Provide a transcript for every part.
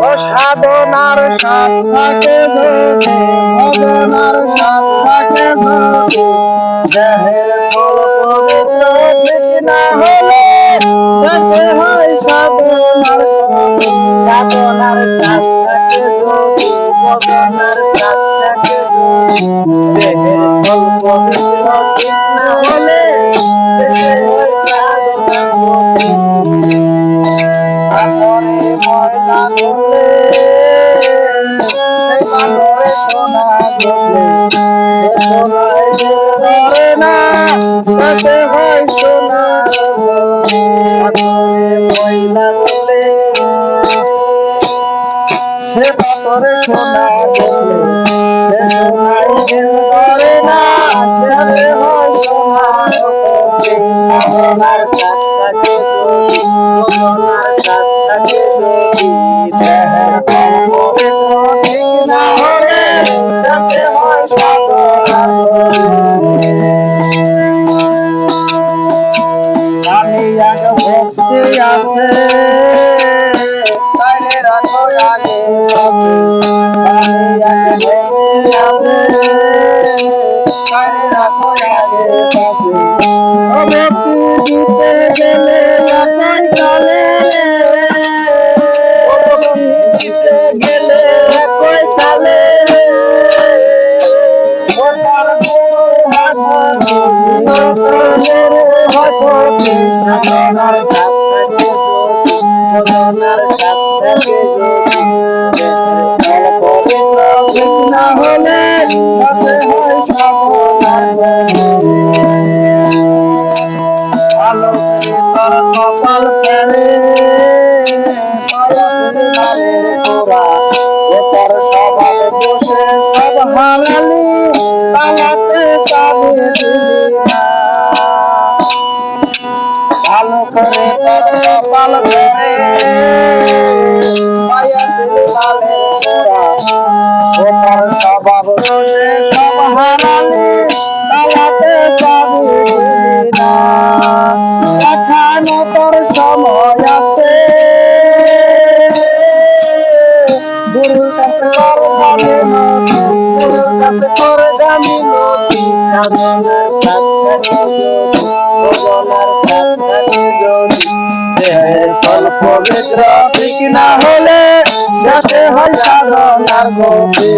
ও সাধনার যদি ভজনার থাকে দেহের না হলে যাতে হয় সাধনার সাধনার যদি ভজনার থাকে দেহের পাথরে ময়লা ধরলে সে পাথরে সোনা ধরে না সোনার সাথে যদি সোনার সাথে যদি রাখো আগে আছে। ভক্তি দিতে গেলে লাগাই চলে দিতে গেলে কই চলে ওটার গুরু সব হারালি পাবে ভালো করে তোর গামি নদী সাধনার কাছ যদি ভজনার যদি দেহের পবিত্র ঠিক হলে যাতে হয় সাধনার গতি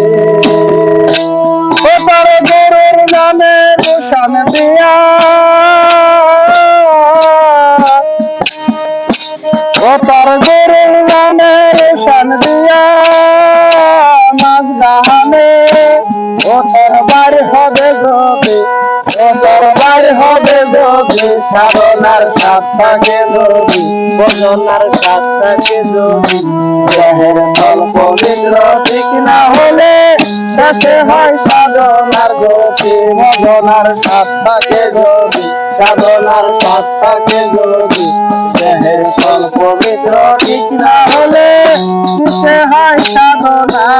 সাধনার কাছাকে ধরি বসনার কাছাকে ধরি দেহের তল পবিত্র ঠিক না হলে শেষে হয় সাধনার গতি ভজনার কাছাকে ধরি সাধনার কাছাকে ধরি দেহের তল পবিত্র ঠিক না হলে শেষে হয় সাধনার